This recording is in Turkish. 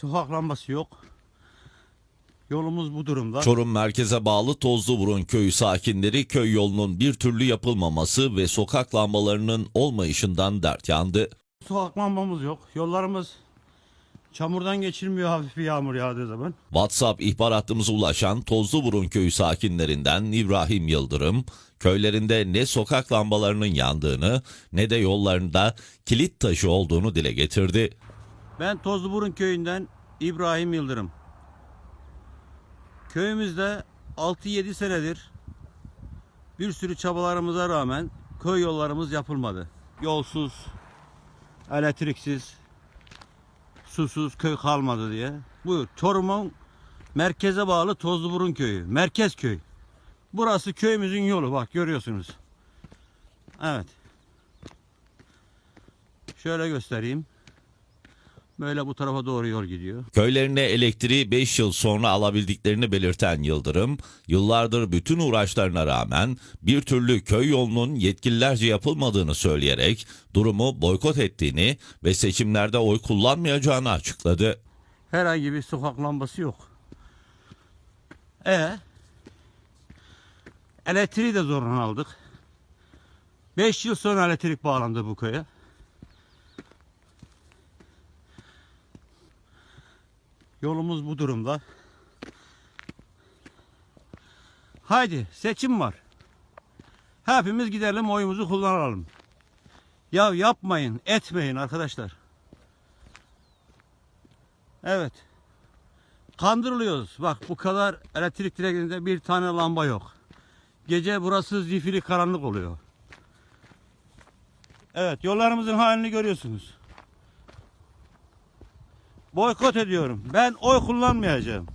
Sokak lambası yok. Yolumuz bu durumda. Çorum merkeze bağlı Tozluburun köyü sakinleri köy yolunun bir türlü yapılmaması ve sokak lambalarının olmayışından dert yandı. Sokak lambamız yok. Yollarımız çamurdan geçilmiyor hafif bir yağmur yağdığı zaman. WhatsApp ihbar hattımıza ulaşan Tozluburun köyü sakinlerinden İbrahim Yıldırım, köylerinde ne sokak lambalarının yandığını ne de yollarında kilit taşı olduğunu dile getirdi. Ben Tozluburun köyünden İbrahim Yıldırım. Köyümüzde 6-7 senedir bir sürü çabalarımıza rağmen köy yollarımız yapılmadı. Yolsuz, elektriksiz, susuz köy kalmadı diye. Bu Çorum'un merkeze bağlı Tozluburun köyü. Merkez köy. Burası köyümüzün yolu bak görüyorsunuz. Evet. Şöyle göstereyim. Böyle bu tarafa doğru yol gidiyor. Köylerine elektriği 5 yıl sonra alabildiklerini belirten Yıldırım, yıllardır bütün uğraşlarına rağmen bir türlü köy yolunun yetkililerce yapılmadığını söyleyerek durumu boykot ettiğini ve seçimlerde oy kullanmayacağını açıkladı. Herhangi bir sokak lambası yok. E elektriği de zoruna aldık. 5 yıl sonra elektrik bağlandı bu köye. Yolumuz bu durumda. Haydi seçim var. Hepimiz gidelim oyumuzu kullanalım. Ya yapmayın, etmeyin arkadaşlar. Evet. Kandırılıyoruz. Bak bu kadar elektrik direklerinde bir tane lamba yok. Gece burası zifiri karanlık oluyor. Evet yollarımızın halini görüyorsunuz. Boykot ediyorum. Ben oy kullanmayacağım.